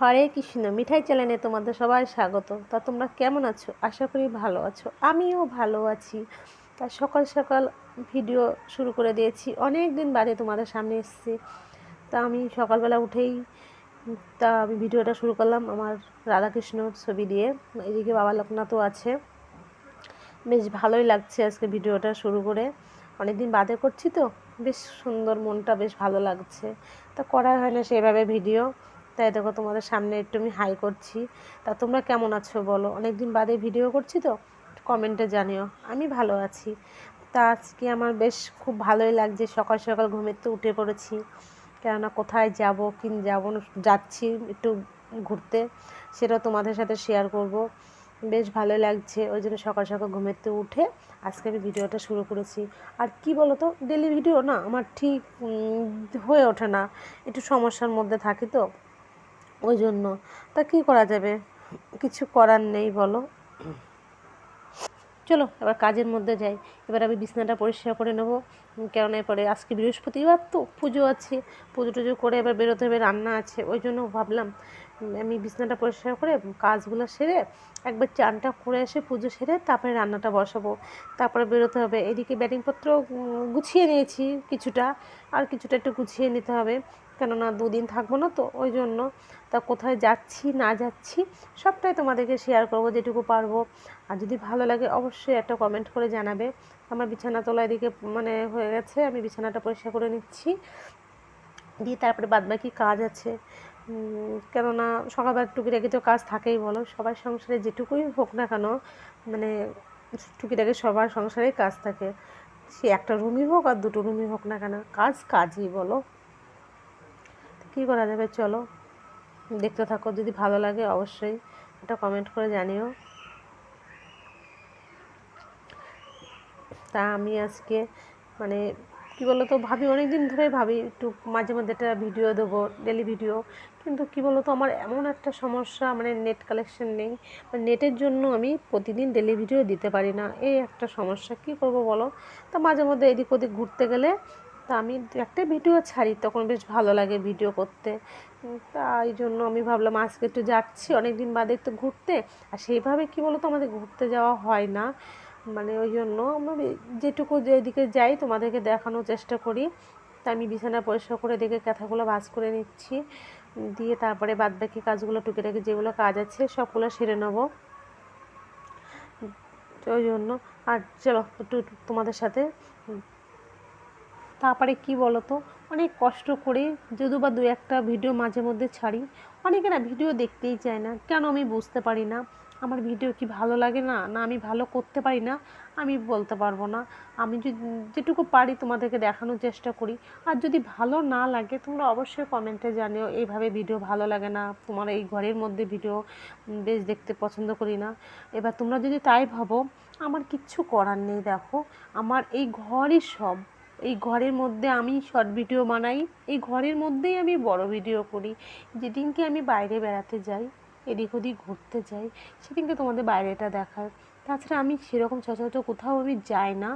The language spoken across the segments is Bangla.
হরে কৃষ্ণ, মিঠাই চ্যানেলে তোমাদের সবাই স্বাগত। তা তোমরা কেমন আছো? আশা করি ভালো আছো। আমিও ভালো আছি। তা সকাল সকাল ভিডিও শুরু করে দিয়েছি। অনেক দিন বাদে তোমাদের সামনে এসেছি। তা আমি সকালবেলা উঠেই, তা আমি ভিডিওটা শুরু করলাম আমার রাধাকৃষ্ণর ছবি দিয়ে। এদিকে বাবা লোকনাথও আছে। বেশ ভালোই লাগছে আজকে ভিডিওটা শুরু করে। অনেক দিন বাদে করছি তো। বেশ সুন্দর মনটা বেশ ভালো লাগছে। তা করা হয় না সেভাবে ভিডিও। তাই দেখো তোমাদের সামনে একটু আমি হাই করছি। তা তোমরা কেমন আছো বলো? অনেক দিন বাদে ভিডিও করছি তো কমেন্টে জানিও। আমি ভালো আছি। তা আজকে আমার বেশ খুব ভালোই লাগছে, সকাল সকাল ঘুমের তো উঠে পড়েছি। কেননা কোথায় যাব, কিন যাব, যাচ্ছি একটু ঘুরতে, সেটা তোমাদের সাথে শেয়ার করব। বেশ ভালো লাগছে, ওই জন্য সকাল সকাল ঘুমের তো উঠে আজকে আমি ভিডিওটা শুরু করেছি। আর কি বলো তো ডেলি ভিডিও না, আমার ঠিক হয়ে ওঠে না। একটু সমস্যার মধ্যে থাকি তো। ওই জন্য। তা কী করা যাবে? কিছু করার নেই, বলো। চলো, এবার কাজের মধ্যে যাই। এবার আমি বিছনাটা পরিষ্কার করে নেব। কেননা এরপরে আজকে বৃহস্পতিবার তো পুজো আছে। পুজো টুজো করে এবার বেরোতে হবে, রান্না আছে। ওই জন্য ভাবলাম আমি বিছনাটা পরিষ্কার করে কাজগুলো সেরে একবার চানটা করে এসে পুজো সেরে তারপরে রান্নাটা বসাবো। তারপরে বেরোতে হবে। এদিকে ব্যাটিংপত্র গুছিয়ে নিয়েছি কিছুটা। আর কিছুটা একটু গুছিয়ে নিতে হবে। কেননা দুদিন থাকব না তো, ওই জন্য তা কোথায় যাচ্ছি, না যাচ্ছি, সবটাই তোমাদেরকে শেয়ার করব যেটুকু পারব। আর যদি ভালো লাগে অবশ্যই একটা কমেন্ট করে জানাবে। আমার বিছানা তোলা এদিকে মানে হয়ে গেছে, আমি বিছানাটা পরিষ্কার করে নিচ্ছি। দিয়ে তারপরে বাদবাকি কাজ আছে। কেননা সকালবেলা টুকিটাকি তো কাজ থাকেই বলো, সবার সংসারে যেটুকুই হোক না কেন মানে টুকিটাকি সবার সংসারেই কাজ থাকে। সে একটা রুমই হোক আর দুটো রুমই হোক না কেন, কাজ কাজই বলো। কী করা যাবে চলো। দেখতে থাকো, যদি ভালো লাগে অবশ্যই এটা কমেন্ট করে জানিও। তা আমি আজকে মানে কী বলো তো ভাবি অনেক দিন ধরে ভাবি একটু মাঝে মধ্যে একটা ভিডিও দেবো ডেলি ভিডিও কিন্তু কী বলো তো আমার এমন একটা সমস্যা মানে নেট কালেকশন নেই। নেটের জন্য আমি প্রতিদিন ডেলি ভিডিও দিতে পারি না। এই একটা সমস্যা, কী করব বলো? তা মাঝে মধ্যে এদিক ওদিক ঘুরতে গেলে তা আমি একটা ভিডিও ছাড়ি, তখন বেশ ভালো লাগে ভিডিও করতে। তাই জন্য আমি ভাবলাম আজকে একটু যাচ্ছি অনেক দিন বাদে একটু ঘুরতে। আর সেইভাবে কী বলো তো আমাদের ঘুরতে যাওয়া হয় না। মানে ওই জন্য আমি যেটুকু যেদিকে যাই তোমাদেরকে দেখানোর চেষ্টা করি। তা আমি বিছানা পরিষ্কার করে দেখে কাঁথাগুলো ভাজ করে নিচ্ছি। দিয়ে তারপরে বাদবাকি কাজগুলো টুকিটাকি যেগুলো কাজ আছে সবগুলো সেরে নেব। ওই জন্য। আর চলো, একটু তোমাদের সাথে তারপরে কি বলো তো অনেক কষ্ট করে যদু বা দু একটা ভিডিও মাঝে মধ্যে ছাড়ি, অনেকে না ভিডিও দেখতেই চায় না। কেন আমি বুঝতে পারি না? আমার ভিডিও কি ভালো লাগে না? না, আমি ভালো করতে পারি না? আমি বলতে পারব না। আমি যদি যেটুকু পারি তোমাদেরকে দেখানোর চেষ্টা করি। আর যদি ভালো না লাগে, তোমরা অবশ্যই কমেন্টে জানিও, এইভাবে ভিডিও ভালো লাগে না। তোমার এই ঘরের মধ্যে ভিডিও বেশ দেখতে পছন্দ করি না। এবার তোমরা যদি তাই ভাবো, আমার কিচ্ছু করার নেই, দেখো। আমার এই ঘরই সব। এই ঘরের মধ্যে আমি শর্ট ভিডিও বানাই, এই ঘরের মধ্যেই আমি বড় ভিডিও করি। যেদিনকে আমি বাইরে বেড়াতে যাই, এদিক ওদিক ঘুরতে যাই, সেদিনকে তোমাদের বাইরেটা দেখায় তাছাড়া আমি সেরকম সচরাচর কোথাও আমি যাই না।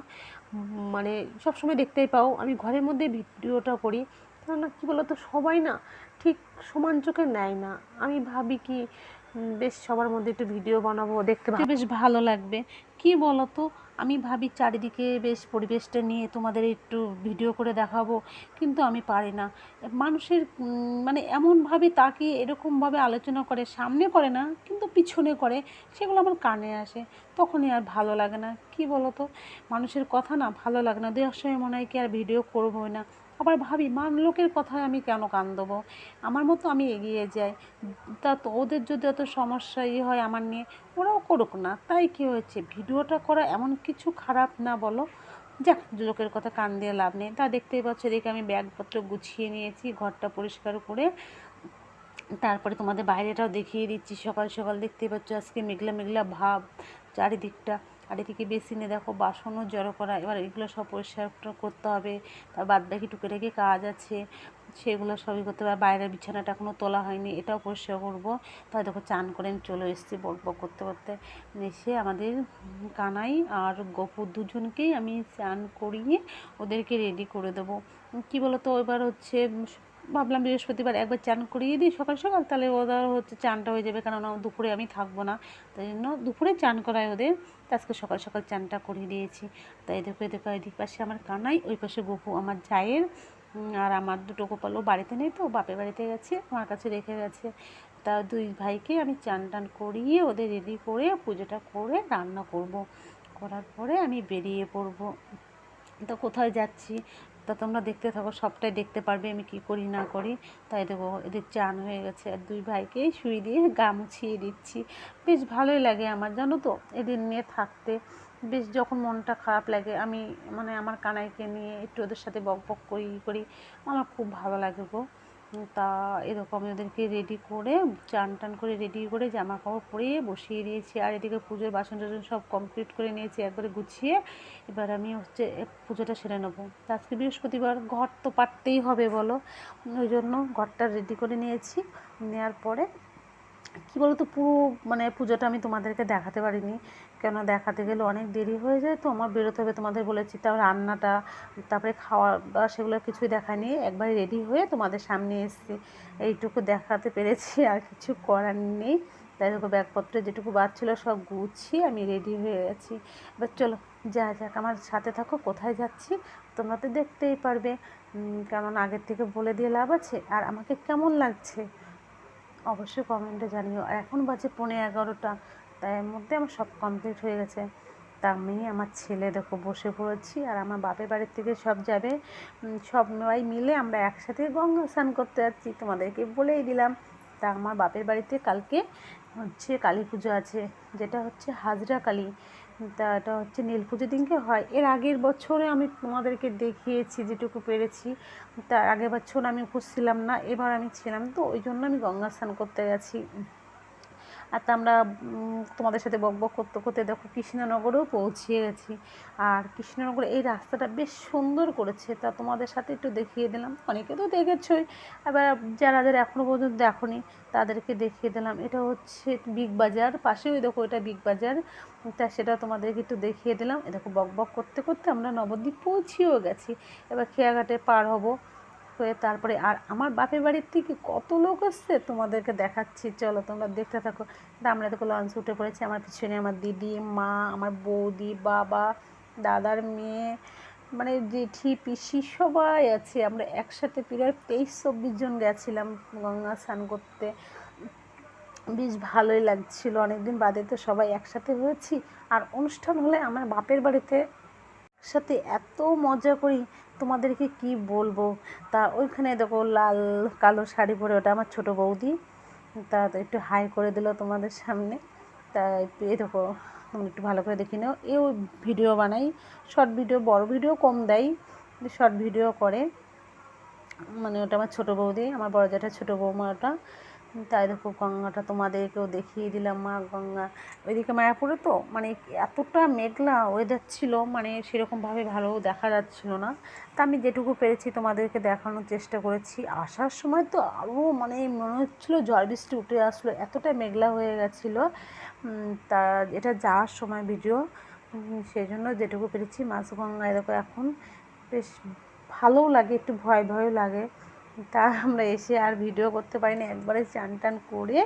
মানে সবসময় দেখতেই পাও, আমি ঘরের মধ্যে ভিডিওটা করি। কেননা কী বলতো, সবাই না ঠিক সমান চোখে নেয় না। আমি ভাবি কি বেশ সবার মধ্যে একটু ভিডিও বানাবো, দেখতে বেশ ভালো লাগবে। কি বলতো আমি ভাবি চারিদিকে বেশ পরিবেশটা নিয়ে তোমাদের একটু ভিডিও করে দেখাবো, কিন্তু আমি পারি না। মানুষের মানে এমনভাবে তাকে এরকমভাবে আলোচনা করে, সামনে করে না, কিন্তু পিছনে করে, সেগুলো আমার কানে আসে। তখনই আর ভালো লাগে না। কি তো মানুষের কথা না ভালো লাগে না। দু এক সময় মনে হয় কি আর ভিডিও করবোই না। আবার ভাবি মান লোকের কথায় আমি কেন কান দেবো? আমার মতো আমি এগিয়ে যাই। তা তো ওদের যদি এত সমস্যা ইয়ে হয় আমার নিয়ে, ওরাও করুক না। তাই কী হয়েছে? ভিডিওটা করা এমন কিছু খারাপ না বলো? যাক, লোকের কথা কান দিয়ে লাভ নেই। তা দেখতেই পাচ্ছ, এদিকে আমি ব্যাগপত্র গুছিয়ে নিয়েছি, ঘরটা পরিষ্কার করে। তারপরে তোমাদের বাইরেটাও দেখিয়ে দিচ্ছি। সকাল সকাল দেখতেই পাচ্ছ, আজকে মেঘলা মেঘলা ভাব চারিদিকটা। আর এদিকে বেসিনে দেখো, বাসনও জড়ো করা, এবার এগুলো সব পরিষ্কার করতে হবে। তার বাদ বাকি টুকিটাকি কাজ আছে, সেগুলো সবই করতে হবে। বাইরের বিছানাটা এখনও তোলা হয়নি, এটাও পরিষ্কার করব। তাই দেখো, চান করে চলে এসেছি বক বক করতে করতে। এসে আমাদের কানাই আর গপুর দুজনকেই আমি চান করিয়ে ওদেরকে রেডি করে দেবো। কী বলো তো এবার হচ্ছে ভাবলাম বৃহস্পতিবার একবার চান করিয়ে দিই সকাল সকাল, তাহলে ওদের হচ্ছে চানটা হয়ে যাবে কারণ দুপুরে আমি থাকব না। তাই জন্য দুপুরে চান করায় ওদের আজকে সকাল সকাল চানটা করিয়ে দিয়েছি। তাই দেখো দেখো এদিক পাশে আমার কানাই, ওই পাশে গপু আমার জায়ের আর আমার দুটো গোপালও বাড়িতে নেই তো, বাপের বাড়িতে গেছে আমার কাছে রেখে গেছে। তা দুই ভাইকে আমি চান টান করিয়ে ওদের রেডি করে পুজোটা করে রান্না করব। করার পরে আমি বেরিয়ে পড়ব। তো কোথায় যাচ্ছি? তা তোমরা দেখতে থাকো, সবটাই দেখতে পারবে, আমি কি করি না করি। তাই দেখো, এদের চান হয়ে গেছে, আর দুই ভাইকেই শুয়ে দিয়ে গা মুছিয়ে দিচ্ছি। বেশ ভালোই লাগে আমার, জানো তো, এদের নিয়ে থাকতে। বেশ যখন মনটা খারাপ লাগে, আমি মানে আমার কানাইকে নিয়ে একটু ওদের সাথে বক বক করি করি, আমার খুব ভালো লাগে গো। তা এরকম ওদেরকে রেডি করে, চান টান করে রেডি করে জামা কাপড় পরিয়ে বসিয়ে দিয়েছি। আর এদিকে পুজোর বাসন টাসন সব কমপ্লিট করে নিয়েছি, একবারে গুছিয়ে। এবার আমি হচ্ছে পুজোটা সেরে নেব। আজকে বৃহস্পতিবার, ঘর তো পারতেই হবে বলো। ওই জন্য ঘরটা রেডি করে নিয়েছি। নেওয়ার পরে কী বলো তো পুরো মানে পুজোটা আমি তোমাদেরকে দেখাতে পারিনি। কেন দেখাতে গেলে অনেক দেরি হয়ে যায় তো, আমার বেরোতে হবে তোমাদের বলেছি। তাও রান্নাটা, তারপরে খাওয়া দাওয়া সেগুলো কিছুই দেখায়নি। একবার রেডি হয়ে তোমাদের সামনে এসেছি। এইটুকু দেখাতে পেরেছি, আর কিছু করার নেই। তাই দেখো, ব্যাগপত্রে যেটুকু ছিল সব গুছিয়ে আমি রেডি হয়ে গেছি। এবার চলো, যা যাক, আমার সাথে থাকো, কোথায় যাচ্ছি তোমরা তো দেখতেই পারবে। কেমন আগের থেকে বলে দিয়ে লাভ আছে। আর আমাকে কেমন লাগছে? অবশ্যই কমেন্টে জানিও। আর এখন বাজে পৌনে এগারোটা, তাই এর মধ্যে আমার সব কমপ্লিট হয়ে গেছে। তা আমি, আমার ছেলে দেখো বসে পড়েছি, আর আমার বাপের বাড়ির থেকে সব যাবে। সব সবাই মিলে আমরা একসাথে গঙ্গা স্নান করতে যাচ্ছি, তোমাদেরকে বলেই দিলাম। তা আমার বাপের বাড়িতে কালকে হচ্ছে কালী পুজো আছে, যেটা হচ্ছে হাজরা কালী। তা, এটা হচ্ছে নীল পুজো দিনকে হয়। এর আগের বছরে আমি তোমাদেরকে দেখিয়েছি, যেটুকু পেরেছি। তার আগের বছর আমি উপোস ছিলাম না, এবার আমি ছিলাম। তো ওই জন্য আমি গঙ্গা স্নান করতে গেছি। আর তা আমরা তোমাদের সাথে বক বক করতে করতে দেখো কৃষ্ণনগরেও পৌঁছিয়ে গেছি। আর কৃষ্ণনগর এই রাস্তাটা বেশ সুন্দর করেছে। তা তোমাদের সাথে একটু দেখিয়ে দিলাম। অনেকে তো দেখেছই। এবার যারা যারা এখনও পর্যন্ত দেখনি, তাদেরকে দেখিয়ে দিলাম। এটা হচ্ছে বিগ বাজার। পাশেই দেখো এটা বিগ বাজার। তা সেটা তোমাদেরকে একটু দেখিয়ে দিলাম। এ দেখো বক বক করতে করতে আমরা নবদ্বীপ পৌঁছেও গেছি। এবার খেয়াঘাটে পার হব। হয়ে তারপরে আর আমার বাপের বাড়ির থেকে কত লোক আসছে তোমাদেরকে দেখাচ্ছি। চলো তোমরা দেখতে থাকো। আমরা দেখো লঞ্চ উঠে পড়েছি। আমার পিছনে আমার দিদি, মা, আমার বৌদি, বাবা, দাদার মেয়ে মানে জেঠি, পিসি সবাই আছে। আমরা একসাথে প্রায় তেইশ, চব্বিশ জন গেছিলাম গঙ্গা স্নান করতে। বেশ ভালোই লাগছিল। অনেকদিন বাদে তো সবাই একসাথে হয়েছি। আর অনুষ্ঠান হলে আমার বাপের বাড়িতে সাথে এত মজা করি। তোমাদেরকে কি বলব? তা ওইখানে দেখো লাল কালো শাড়ি পরে ওটা আমার ছোটো বৌদি। তা একটু হাই করে দিল তোমাদের সামনে। তা এই দেখো, তোমরা একটু ভালো করে দেখে নাও। এও ভিডিও বানাই। শর্ট ভিডিও, বড় ভিডিও কম দেয়। শর্ট ভিডিও করে। মানে ওটা আমার ছোটো বৌদি, আমার বড় জ্যাঠা ছোটো বৌমা ওটা। তাই দেখো গঙ্গাটা তোমাদেরকেও দেখিয়ে দিলাম, মা গঙ্গা। ওইদিকে মায়াপুরে তো মানে এতটা মেঘলা ওয়েদার ছিল মানে সেরকমভাবে ভালো দেখা যাচ্ছিল না। তা আমি যেটুকু পেরেছি তোমাদেরকে দেখানোর চেষ্টা করেছি। আসার সময় তো আরও মানে মনে হচ্ছিল ঝড় বৃষ্টি উঠে আসলো, এতটা মেঘলা হয়ে গেছিল। তা এটা যাওয়ার সময় ভিডিও সেই জন্য যেটুকু পেরেছি মাছগঙ্গায় দেখো এখন বেশ ভালোও লাগে, একটু ভয় ভয়ও লাগে। তা আমরা এসে আর ভিডিও করতে পারিনি। একবারে চান টান করে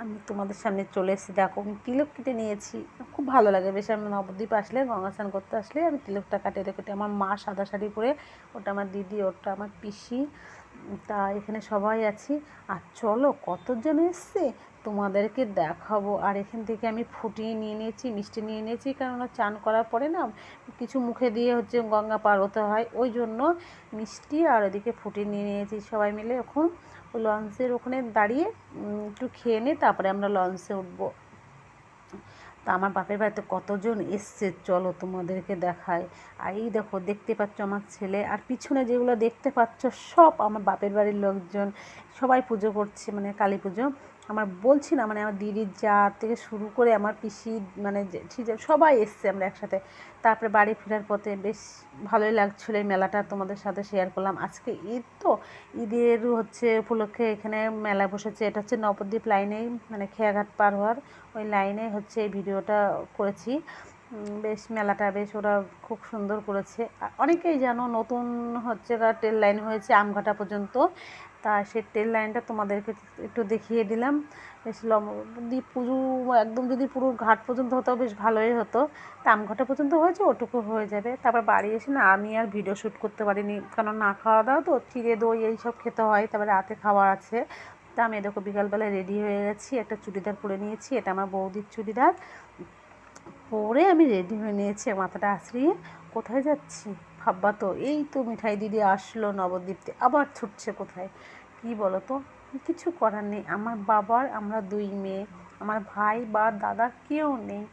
আমি তোমাদের সামনে চলে এসেছি। দেখো, আমি তিলক কেটে নিয়েছি। খুব ভালো লাগে। বেশ আমি নবদ্বীপ আসলে, গঙ্গা স্নান করতে আসলে আমি তিলকটা কাটে কেটে আমার মা সাদা শাড়ি পরে, ওটা আমার দিদি, ওটা আমার পিসি। তা এখানে সবাই আছি। আর চলো, কতজন এসছে? তোমাদেরকে দেখাবো। আর এখান থেকে আমি ফুটিয়ে নিয়ে নিয়েছি, মিষ্টি নিয়ে নিয়েছি। কেননা চান করার পরে না কিছু মুখে দিয়ে হচ্ছে গঙ্গা পার হতে হয়। ওই জন্য মিষ্টি আর ওদিকে ফুটিয়ে নিয়ে নিয়েছি সবাই মিলে। এখন লঞ্চের ওখানে দাঁড়িয়ে একটু খেয়ে নিই তারপরে আমরা লঞ্চে উঠবো। তা আমার বাপের বাড়িতে কতজন এসছে চলো তোমাদেরকে দেখায় আর এই দেখো, দেখতে পাচ্ছ আমার ছেলে। আর পিছনে যেগুলো দেখতে পাচ্ছ সব আমার বাপের বাড়ির লোকজন। সবাই পুজো করছে মানে কালী পুজো। আমার বলছি না মানে আমার দিদির যা থেকে শুরু করে আমার পিসি মানে সবাই এসছে আমরা একসাথে। তারপরে বাড়ি ফেরার পথে বেশ ভালোই লাগছিল এই মেলাটা তোমাদের সাথে শেয়ার করলাম। আজকে ঈদ তো, ঈদের হচ্ছে উপলক্ষে এখানে মেলা বসেছে। এটা হচ্ছে নবদ্বীপ লাইনেই মানে খেয়াঘাট পার হওয়ার ওই লাইনে হচ্ছে এই ভিডিওটা করেছি। বেশ মেলাটা বেশ ওরা খুব সুন্দর করেছে। অনেকেই জানো নতুন হচ্ছে ট্রেন লাইন হয়েছে আমঘাটা পর্যন্ত। তা সে ট্রেন লাইনটা তোমাদেরকে একটু দেখিয়ে দিলাম। বেশ লম্বা পুরো, একদম যদি পুরো ঘাট পর্যন্ত হতো বেশ ভালোই হতো। তামঘাটা পর্যন্ত হয়েছে, ওটুকু হয়ে যাবে। তারপর বাড়ি এসে না আমি আর ভিডিও শ্যুট করতে পারিনি। কারণ না খাওয়া দাওয়া তো চিড়ে দই এইসব খেতে হয়, তারপরে রাতে খাওয়া আছে। তা আমি দেখো বিকালবেলা রেডি হয়ে গেছি, একটা চুড়িদার পরে নিয়েছি, এটা আমার বৌদির চুড়িদার। পরে আমি রেডি হয়ে নিয়েছি মাথাটা আছড়িয়ে কোথায় যাচ্ছি? ভাববা তো, এই তো মিঠাই দিদি আসলো নবদ্বীপতে আবার ছুটছে কোথায়? কি বলো তো কিছু করার নেই। আমার বাবার, আমরা দুই মেয়ে, আমার ভাই বা দাদা কেউ নেই।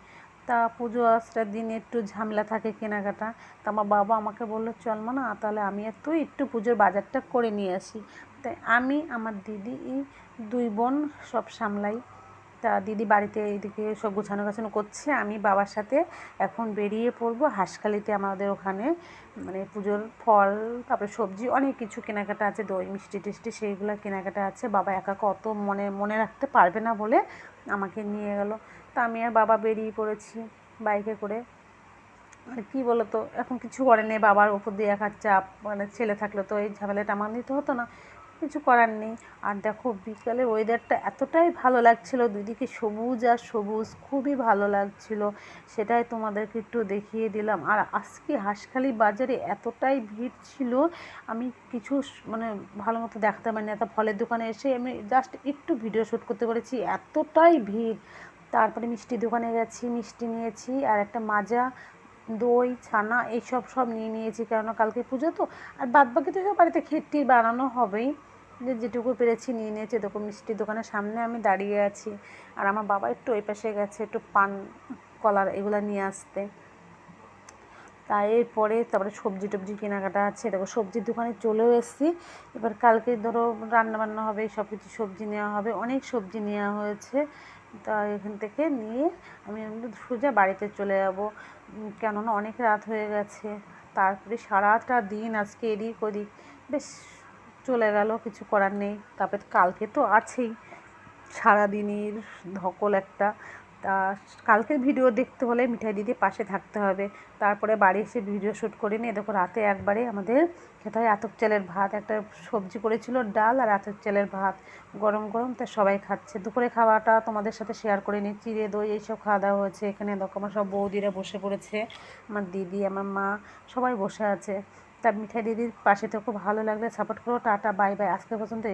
তা পুজো আসার দিন একটু ঝামেলা থাকে কেনাকাটা। তা আমার বাবা আমাকে বলল, চল না তাহলে আমি আর তুই একটু পুজোর বাজারটা করে নিয়ে আসি। তাই আমি, আমার দিদি দুই বোন সব সামলাই। তা দিদি বাড়িতে এইদিকে সব গোছানো গাছানো করছে। আমি বাবার সাথে এখন বেরিয়ে পড়ব। হাঁসখালিতে আমাদের ওখানে মানে পুজোর ফল, তারপরে সবজি অনেক কিছু কেনাকাটা আছে। দই, মিষ্টি টিষ্টি সেইগুলো কেনাকাটা আছে। বাবা একা কত মনে মনে রাখতে পারবে না বলে আমাকে নিয়ে গেল। তা আমি আর বাবা বেরিয়ে পড়েছি বাইকে করে। আর কী বলো তো এখন কিছু করে নেই। বাবার উপর দিয়ে একার চাপ মানে ছেলে থাকলে তো এই ঝামেলাটা আমার নিতে হতো না। কিছু করার নেই। আর দেখো বিকালে ওয়েদারটা এতটাই ভালো লাগছিল, দুদিকে সবুজ আর সবুজ, খুবই ভালো লাগছিল। সেটাই তোমাদেরকে একটু দেখিয়ে দিলাম। আর আজকে হাঁসখালি বাজারে এতটাই ভিড় ছিল, আমি কিছু মানে ভালো মতো দেখাতে পারিনি। এত ফলের দোকানে এসে আমি জাস্ট একটু ভিডিও শ্যুট করতে পেরেছি। এতটাই ভিড়। তারপরে মিষ্টি দোকানে গেছি, মিষ্টি নিয়েছি, আর একটা মাজা, দই, ছানা, এইসব সব নিয়ে নিয়েছি। কেননা কালকে পুজো তো, আর বাদবাকি তো সব বাড়িতে ক্ষীরটির বানানো হবেই। যে যেটুকু পেরেছি নিয়ে নিয়েছি দেখো মিষ্টির দোকানের সামনে আমি দাঁড়িয়ে আছি। আর আমার বাবা একটু ওই পাশে গেছে, একটু পান, কলার এগুলো নিয়ে আসতে। তা এরপরে তারপরে সবজি টবজি কেনাকাটা আছে। দেখো, সবজির দোকানে চলেও এসেছি। এবার কালকে ধরো রান্নাবান্না হবে সব কিছু সবজি নেওয়া হবে, অনেক সবজি নেওয়া হয়েছে। তা এখান থেকে নিয়ে আমি সোজা বাড়িতে চলে যাব। কেননা অনেক রাত হয়ে গেছে। তারপরে সারাটা দিন আজকে এদিক ওদিক। বেশ চলে গেল, কিছু করার নেই। তারপরে কালকে তো আছেই। সারাদিনের ধকল একটা। তা কালকের ভিডিও দেখতে হলে মিঠাই দিদি পাশে থাকতে হবে। তারপরে বাড়ি এসে ভিডিও শ্যুট করে নিয়ে দেখো, রাতে একবারে আমাদের খেতে হয় আতপ চালের ভাত, একটা সবজি করেছিল ডাল আর আতপ চালের ভাত। গরম গরম, তা সবাই খাচ্ছে। দুপুরে খাওয়াটা তোমাদের সাথে শেয়ার করে নিই চিড়ে দই এইসব খাওয়া দাওয়া হয়েছে এখানে। দেখো, আমার সব বৌদিরা বসে পড়েছে। আমার দিদি, আমার মা সবাই বসে আছে। তা মিঠাই দিদির পাশে খুব ভালো লাগলে সাপোর্ট করো টাটা বাই বাই আজকে পর্যন্ত